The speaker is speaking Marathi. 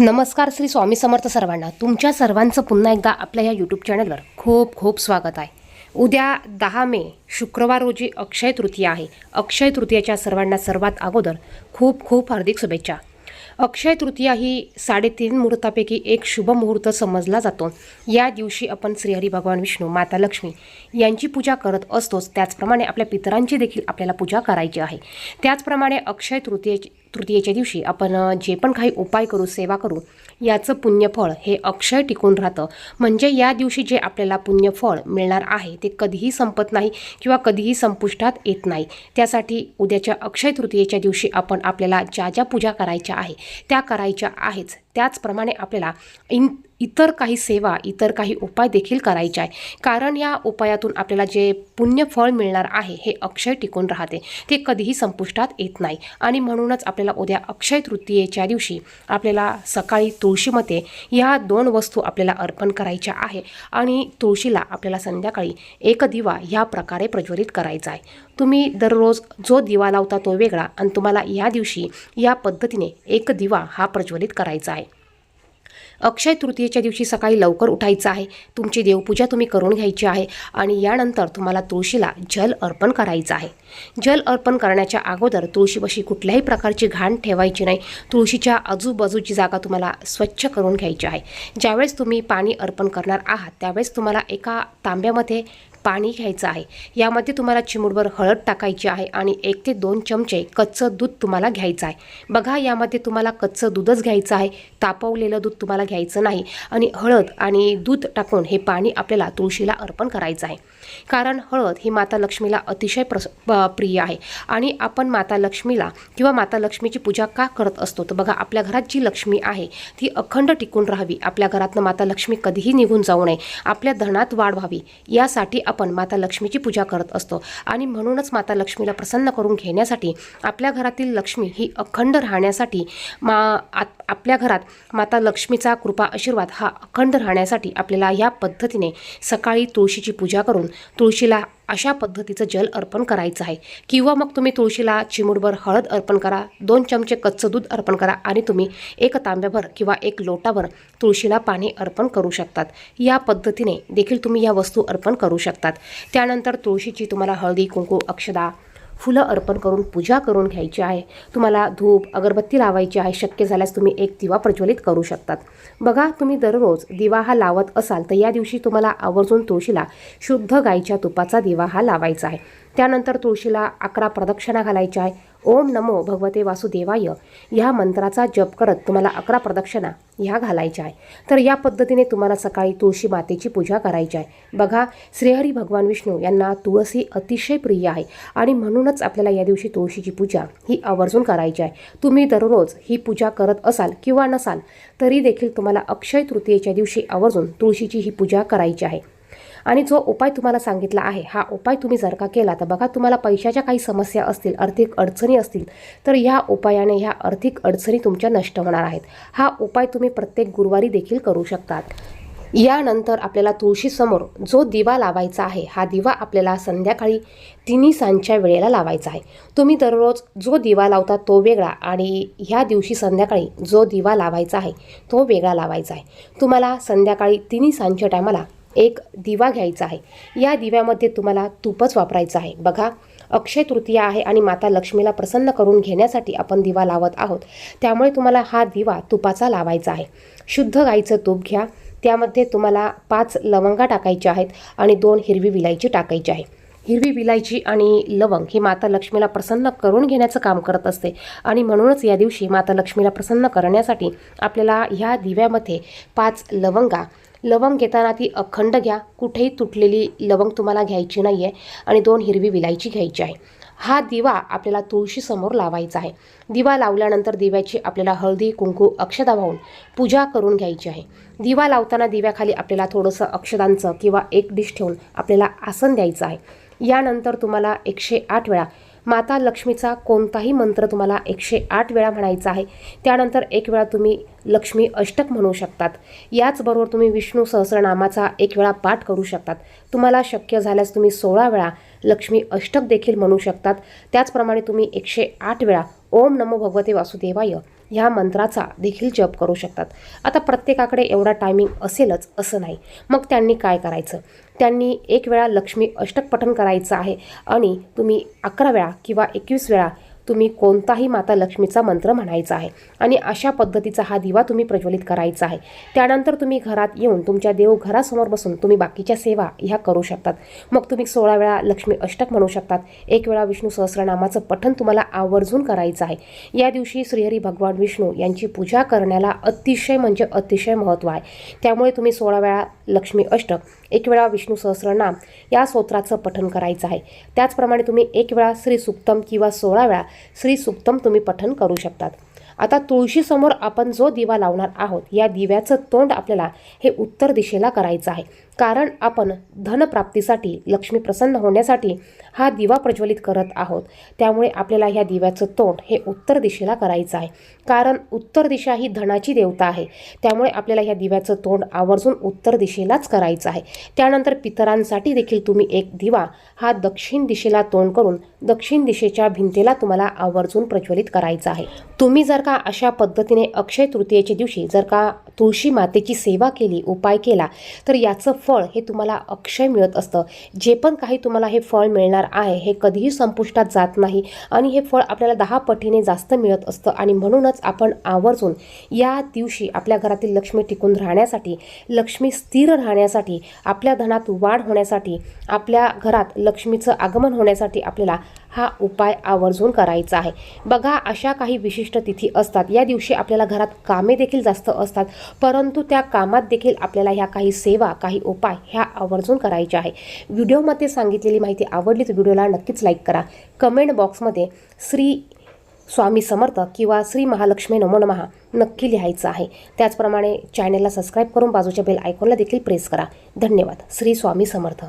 नमस्कार श्री स्वामी समर्थ सर्वांना. तुमच्या सर्वांचं पुन्हा एकदा आपल्या या यूट्यूब चॅनलवर खूप खूप स्वागत आहे. उद्या दहा मे शुक्रवार रोजी अक्षय तृतीया आहे. अक्षय तृतीयाच्या सर्वांना सर्वात अगोदर खूप खूप हार्दिक शुभेच्छा. अक्षय तृतीया ही साडेतीन मुहूर्तापैकी एक शुभ मुहूर्त समजला जातो. या दिवशी आपण श्रीहरी भगवान विष्णू माता लक्ष्मी यांची पूजा करत असतोच. त्याचप्रमाणे आपल्या पितरांची देखील आपल्याला पूजा करायची आहे. त्याचप्रमाणे अक्षय तृतीये तृतीयेच्या दिवशी आपण जे पण काही उपाय करू सेवा करू याचं पुण्यफळ हे अक्षय टिकून राहतं. म्हणजे या दिवशी जे आपल्याला पुण्यफळ मिळणार आहे ते कधीही संपत नाही किंवा कधीही संपुष्टात येत नाही. त्यासाठी उद्याच्या अक्षय तृतीयेच्या दिवशी आपण आपल्याला ज्या ज्या पूजा करायच्या आहे त्या करायच्या आहेच. त्याचप्रमाणे आपल्याला इन इतर काही सेवा इतर काही उपाय देखील करायचे आहे कारण या उपायातून आपल्याला जे पुण्यफळ मिळणार आहे हे अक्षय टिकून राहते. ते कधीही संपुष्टात येत नाही. आणि म्हणूनच आपल्याला उद्या अक्षय तृतीयेच्या दिवशी आपल्याला सकाळी तुळशीमध्ये ह्या दोन वस्तू आपल्याला अर्पण करायच्या आहे. आणि तुळशीला आपल्याला संध्याकाळी एक दिवा ह्या प्रकारे प्रज्वलित करायचा आहे. तुम्ही दररोज जो दिवा लावता तो वेगळा आणि तुम्हाला या दिवशी या पद्धतीने एक दिवा हा प्रज्वलित करायचा आहे. अक्षय तृतीयेच्या दिवशी सकाळी लवकर उठायचं आहे. तुमची देवपूजा तुम्ही करून घ्यायची आहे आणि यानंतर तुम्हाला तुळशीला जल अर्पण करायचं आहे. जल अर्पण करण्याच्या अगोदर तुळशीपाशी कुठल्याही प्रकारची घाण ठेवायची नाही. तुळशीच्या आजूबाजूची जागा तुम्हाला स्वच्छ करून घ्यायची आहे. ज्यावेळेस तुम्ही पाणी अर्पण करणार आहात त्यावेळेस तुम्हाला एका तांब्यामध्ये पाणी घ्यायचं आहे. यामध्ये तुम्हाला चिमूटभर हळद टाकायची आहे आणि एक ते दोन चमचे कच्चं दूध तुम्हाला घ्यायचं आहे. बघा यामध्ये तुम्हाला कच्चं दूधच घ्यायचं आहे. तापवलेलं दूध तुम्हाला घ्यायचं नाही आणि हळद आणि दूध टाकून हे पाणी आपल्याला तुळशीला अर्पण करायचं आहे. कारण हळद ही माता लक्ष्मीला अतिशय प्रस प्रिय आहे. आणि आपण माता लक्ष्मीला किंवा माता लक्ष्मीची पूजा का करत असतो? तर बघा आपल्या घरात जी लक्ष्मी आहे ती अखंड टिकून राहावी. आपल्या घरातनं माता लक्ष्मी कधीही निघून जाऊ नये. आपल्या धनात वाढ व्हावी. यासाठी आपण माता लक्ष्मीची पूजा करत असतो. आणि म्हणूनच माता लक्ष्मीला प्रसन्न करून घेण्यासाठी आपल्या घरातील लक्ष्मी ही अखंड राहण्यासाठी मा आपल्या घरात माता लक्ष्मीचा कृपा आशीर्वाद हा अखंड राहण्यासाठी आपल्याला या पद्धतीने सकाळी तुळशीची पूजा करून तुळशीला अशा पद्धतीचं जल अर्पण करायचं आहे. किंवा मग तुम्ही तुळशीला चिमूटभर हळद अर्पण करा दोन चमचे कच्चं दूध अर्पण करा आणि तुम्ही एक तांब्याभर किंवा एक लोटाभर तुळशीला पाणी अर्पण करू शकतात. या पद्धतीने देखील तुम्ही या वस्तू अर्पण करू शकतात. त्यानंतर तुळशीची तुम्हाला हळदी कुंकू अक्षदा फुलं अर्पण करून पूजा करून घ्यायची आहे. तुम्हाला धूप अगरबत्ती लावायची आहे. शक्य झाल्यास तुम्ही एक दिवा प्रज्वलित करू शकतात. बघा तुम्ही दररोज दिवा हा लावत असाल तर या दिवशी तुम्हाला आवर्जून तुळशीला शुद्ध गाईच्या तुपाचा दिवा हा लावायचा आहे. त्यानंतर तुळशीला अकरा प्रदक्षिणा घालायच्या आहे. ओम नमो भगवते वासुदेवाय. ह्या मंत्राचा जप करत तुम्हाला अकरा प्रदक्षिणा ह्या घालायच्या आहे. तर या पद्धतीने तुम्हाला सकाळी तुळशी मातेची पूजा करायची आहे. बघा श्रीहरी भगवान विष्णू यांना तुळसी अतिशय प्रिय आहे आणि म्हणूनच आपल्याला या दिवशी तुळशीची पूजा ही आवर्जून करायची आहे. तुम्ही दररोज ही पूजा करत असाल किंवा नसाल तरी देखील तुम्हाला अक्षय तृतीयेच्या दिवशी आवर्जून तुळशीची ही पूजा करायची आहे. आणि जो उपाय तुम्हाला सांगितला आहे हा उपाय तुम्ही जर का केला तर बघा तुम्हाला पैशाच्या काही समस्या असतील आर्थिक अडचणी असतील तर ह्या उपायाने ह्या आर्थिक अडचणी तुमच्या नष्ट होणार आहेत. हा उपाय तुम्ही प्रत्येक गुरुवारी देखील करू शकतात. यानंतर आपल्याला तुळशीसमोर जो दिवा लावायचा आहे हा दिवा आपल्याला संध्याकाळी तिन्ही सांजच्या वेळेला लावायचा आहे. तुम्ही दररोज जो दिवा लावता तो वेगळा आणि ह्या दिवशी संध्याकाळी जो दिवा लावायचा आहे तो वेगळा लावायचा आहे. तुम्हाला संध्याकाळी तिन्ही सांजच्या टायमाला एक दिवा घ्यायचा आहे. या दिव्यामध्ये तुम्हाला तूपच वापरायचं आहे. बघा अक्षय तृतीया आहे आणि माता लक्ष्मीला प्रसन्न करून घेण्यासाठी आपण दिवा लावत आहोत. त्यामुळे तुम्हाला हा दिवा तुपाचा लावायचा आहे. शुद्ध गाईचं तूप घ्या. त्यामध्ये तुम्हाला पाच लवंगा टाकायच्या आहेत आणि दोन हिरवी विलायची टाकायची आहे. हिरवी विलायची आणि लवंग ही माता लक्ष्मीला प्रसन्न करून घेण्याचं काम करत असते आणि म्हणूनच या दिवशी माता लक्ष्मीला प्रसन्न करण्यासाठी आपल्याला ह्या दिव्यामध्ये पाच लवंगा लवंग घेताना ती अखंड घ्या. कुठेही तुटलेली लवंग तुम्हाला घ्यायची नाही आहे आणि दोन हिरवी विलायची घ्यायची आहे. हा दिवा आपल्याला तुळशीसमोर लावायचा आहे. दिवा लावल्यानंतर दिव्याची आपल्याला हळदी कुंकू अक्षदा वाहून पूजा करून घ्यायची आहे. दिवा लावताना दिव्याखाली आपल्याला थोडंसं अक्षदांचं किंवा एक डिश ठेवून आपल्याला आसन द्यायचं आहे. यानंतर तुम्हाला एकशे आठ वेळा माता लक्ष्मीचा कोणताही मंत्र तुम्हाला एकशे आठ वेळा म्हणायचा आहे. त्यानंतर एक वेळा तुम्ही लक्ष्मी अष्टक म्हणू शकतात. याचबरोबर तुम्ही विष्णू सहस्रनामाचा एक वेळा पाठ करू शकतात. तुम्हाला शक्य झाल्यास तुम्ही सोळा वेळा लक्ष्मी अष्टक देखील म्हणू शकतात. त्याचप्रमाणे तुम्ही एकशे आठ वेळा ओम नमो भगवते वासुदेवाय ह्या मंत्राचा देखील जप करू शकतात. आता प्रत्येकाकडे एवढा टायमिंग असेलच असं नाही. मग त्यांनी काय करायचं? त्यांनी एक वेळा लक्ष्मी अष्टक पठण करायचं आहे आणि तुम्ही अकरा वेळा किंवा एकवीस वेळा तुम्ही कोणताही माता लक्ष्मीचा मंत्र म्हणायचा आहे. आणि अशा पद्धतीचा हा दिवा तुम्ही प्रज्वलित करायचा आहे. त्यानंतर तुम्ही घरात येऊन तुमच्या देवघरासमोर बसून तुम्ही बाकीच्या सेवा ह्या करू शकतात. मग तुम्ही सोळा वेळा लक्ष्मी अष्टक म्हणू शकतात. एक वेळा विष्णू सहस्रनामाचं पठण तुम्हाला आवर्जून करायचं आहे. या दिवशी श्रीहरी भगवान विष्णू यांची पूजा करण्याला अतिशय म्हणजे अतिशय महत्त्व आहे. त्यामुळे तुम्ही सोळा वेळा लक्ष्मी अष्टक एक वेळा विष्णू सहस्रनाम या स्तोत्राचं पठण करायचं आहे. त्याचप्रमाणे तुम्ही एक वेळा श्री सुक्तम किंवा सोळा वेळा श्री सुक्तम तुम्ही पठन करू शकतात. आता तुळशीसमोर आपण जो दिवा लावणार आहोत या दिव्याचं तोंड आपल्याला हे उत्तर दिशेला करायचं आहे. कारण आपण धनप्राप्तीसाठी लक्ष्मी प्रसन्न होण्यासाठी हा दिवा प्रज्वलित करत आहोत. त्यामुळे आपल्याला ह्या दिव्याचं तोंड हे उत्तर दिशेला करायचं आहे. कारण उत्तर दिशा ही धनाची देवता आहे. त्यामुळे आपल्याला ह्या दिव्याचं तोंड आवर्जून उत्तर दिशेलाच करायचं आहे. त्यानंतर पितरांसाठी देखील तुम्ही एक दिवा हा दक्षिण दिशेला तोंड करून दक्षिण दिशेच्या भिंतीला तुम्हाला आवर्जून प्रज्वलित करायचा आहे. तुम्ही जर का अशा पद्धतीने अक्षय तृतीयेच्या दिवशी जर का तुळशी मातेची सेवा केली उपाय केला तर याचं फळ हे तुम्हाला अक्षय मिळत असतं. जे पण काही तुम्हाला हे फळ मिळणार आहे हे कधीही संपुष्टात जात नाही आणि हे फळ आपल्याला दहा पटीने जास्त मिळत असतं आणि म्हणूनच आपण आवर्जून या दिवशी आपल्या घरातील लक्ष्मी टिकून राहण्यासाठी लक्ष्मी स्थिर राहण्यासाठी आपल्या धनात वाढ होण्यासाठी आपल्या घरात लक्ष्मीचं आगमन होण्यासाठी आपल्याला हा उपाय आवर्जून करायचा आहे. बघा अशा काही विशिष्ट तिथी असतात. या दिवशी आपल्याला घरात कामे देखील जास्त असतात. परंतु त्या कामात देखील आपल्याला ह्या काही सेवा काही उपाय ह्या आवर्जून करायच्या आहे. व्हिडिओमध्ये सांगितलेली माहिती आवडली तर व्हिडिओला नक्कीच लाईक करा. कमेंट बॉक्समध्ये श्री स्वामी समर्थ किंवा श्री महालक्ष्मी नमो नमहा नक्की लिहायचं आहे. त्याचप्रमाणे चॅनेलला सबस्क्राईब करून बाजूच्या बेल आयकॉनला देखील प्रेस करा. धन्यवाद. श्री स्वामी समर्थ.